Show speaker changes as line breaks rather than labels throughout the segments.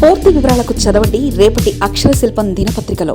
పూర్తి వివరాలకు చదవండి రేపటి అక్షర శిల్పం దినపత్రికలో.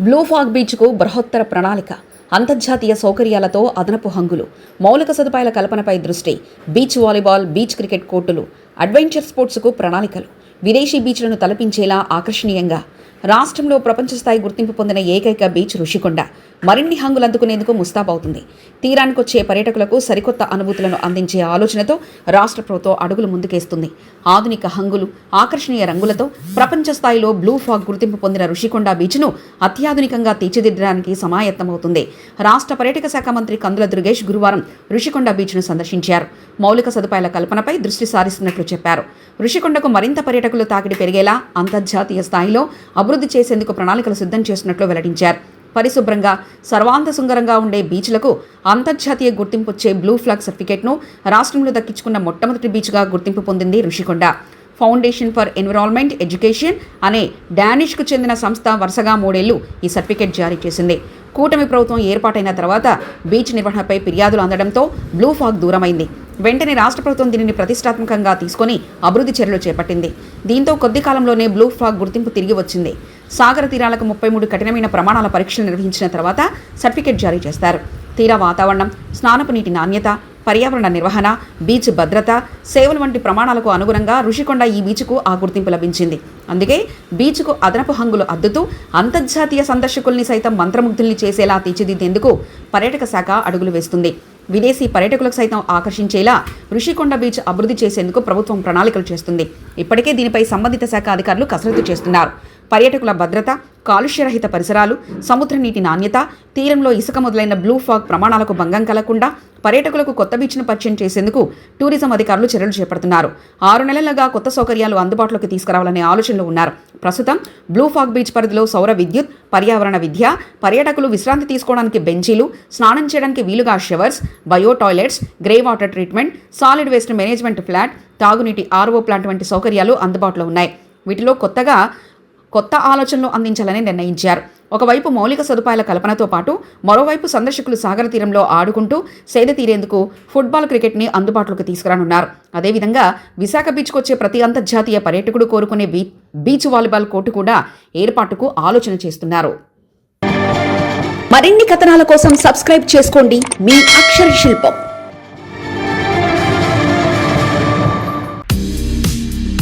బ్లూ ఫాగ్ బీచ్కు బృహత్తర ప్రణాళిక అంతర్జాతీయ సౌకర్యాలతో అదనపు హంగులు మౌలిక సదుపాయాల కల్పనపై దృష్టి బీచ్ వాలీబాల్ బీచ్ క్రికెట్ కోర్టులు అడ్వెంచర్ స్పోర్ట్స్కు ప్రణాళికలు విదేశీ బీచ్లను తలపించేలా ఆకర్షణీయంగా రాష్ట్రంలో ప్రపంచ స్థాయి గుర్తింపు పొందిన ఏకైక బీచ్ ఋషికొండ. మరిన్ని హంగులు అందుకునేందుకు ముస్తాబవుతుంది. తీరానికొచ్చే పర్యాటకులకు సరికొత్త అనుభూతులను అందించే ఆలోచనతో రాష్ట్ర ప్రభుత్వం అడుగులు ముందుకేస్తుంది. ఆధునిక హంగులు ఆకర్షణీయ రంగులతో ప్రపంచ స్థాయిలో బ్లూ ఫాగ్ గుర్తింపు పొందిన ఋషికొండ బీచ్ను అత్యాధునికంగా తీర్చిదిద్దడానికి సమాయత్తమవుతుంది. రాష్ట్ర పర్యాటక శాఖ మంత్రి కందుల దుర్గేష్ గురువారం ఋషికొండ బీచ్ను సందర్శించారు. మౌలిక సదుపాయాల కల్పనపై దృష్టి సారిస్తున్నట్లు చెప్పారు. ఋషికొండకు మరింత పర్యటకులు తాకిడి పెరిగేలా అంతర్జాతీయ స్థాయిలో అభివృద్ధి చేసేందుకు ప్రణాళికలు సిద్ధం చేస్తున్నట్లు వెల్లడించారు. పరిశుభ్రంగా సర్వాంత సుందరంగా ఉండే బీచ్లకు అంతర్జాతీయ గుర్తింపు వచ్చే బ్లూ ఫ్లాగ్ సర్టిఫికేట్ను రాష్ట్రంలో దక్కించుకున్న మొట్టమొదటి బీచ్గా గుర్తింపు పొందింది Rushikonda. Foundation for environment education అనే డానిష్కు చెందిన సంస్థ వరుసగా మూడేళ్ళు ఈ సర్టిఫికేట్ జారీ చేసింది. కూటమి ప్రభుత్వం ఏర్పాటైన తర్వాత బీచ్ నిర్వహణపై ఫిర్యాదులు అందడంతో బ్లూ ఫాగ్ దూరమైంది. వెంటనే రాష్ట్ర ప్రభుత్వం దీనిని ప్రతిష్టాత్మకంగా తీసుకొని అభివృద్ధి చర్యలు చేపట్టింది. దీంతో కొద్ది కాలంలోనే బ్లూ ఫ్లాగ్ గుర్తింపు తిరిగి వచ్చింది. సాగర తీరాలకు ముప్పై మూడు కఠినమైన ప్రమాణాల పరీక్షలు నిర్వహించిన తర్వాత సర్టిఫికేట్ జారీ చేస్తారు. తీర వాతావరణం స్నానపు నీటి నాణ్యత పర్యావరణ నిర్వహణ బీచ్ భద్రత సేవలు వంటి ప్రమాణాలకు అనుగుణంగా ఋషికొండ ఈ బీచ్కు ఆ గుర్తింపు లభించింది. అందుకే బీచ్కు అదనపు హంగులు అద్దుతూ అంతర్జాతీయ సందర్శకుల్ని సైతం మంత్రముగ్ధుల్ని చేసేలా తీర్చిదిద్దేందుకు పర్యాటక శాఖ అడుగులు వేస్తుంది. విదేశీ పర్యాటకులకు సైతం ఆకర్షించేలా ఋషికొండ బీచ్ అభివృద్ధి చేసేందుకు ప్రభుత్వం ప్రణాళికలు చేస్తుంది. ఇప్పటికే దీనిపై సంబంధిత శాఖ అధికారులు కసరత్తు చేస్తున్నారు. పర్యాటకుల భద్రత కాలుష్యరహిత పరిసరాలు సముద్ర నీటి నాణ్యత తీరంలో ఇసుక మొదలైన బ్లూ ఫాగ్ ప్రమాణాలకు భంగం కలగకుండా పర్యాటకులకు కొత్త బీచ్ను పరిచయం చేసేందుకు టూరిజం అధికారులు చర్యలు చేపడుతున్నారు. ఆరు నెలలుగా కొత్త సౌకర్యాలు అందుబాటులోకి తీసుకురావాలనే ఆలోచనలో ఉన్నారు. ప్రస్తుతం బ్లూ ఫాగ్ బీచ్ పరిధిలో సౌర విద్యుత్ పర్యావరణ విద్య పర్యాటకులు విశ్రాంతి తీసుకోవడానికి బెంచీలు స్నానం చేయడానికి వీలుగా showers bio toilets grey water treatment solid waste management flat తాగునీటి ఆర్ఓ ప్లాంట్ వంటి సౌకర్యాలు అందుబాటులో ఉన్నాయి. వీటిలో కొత్తగా కొత్త ఆలోచనలు అందించాలని నిర్ణయించారు. ఒకవైపు మౌలిక సదుపాయాల కల్పనతో పాటు మరోవైపు సందర్శకులు సాగర తీరంలో ఆడుకుంటూ సేద తీరేందుకు ఫుట్బాల్ క్రికెట్ని అందుబాటులోకి తీసుకురానున్నారు. అదేవిధంగా విశాఖ బీచ్కు వచ్చే ప్రతి అంతర్జాతీయ పర్యటకుడు కోరుకునే బీ బీచ్ వాలీబాల్ కోర్టు కూడా ఏర్పాటుకు ఆలోచన చేస్తున్నారు. మరిన్ని కథనాల కోసం సబ్స్క్రైబ్ చేసుకోండి. మీ అక్షర శిల్పం.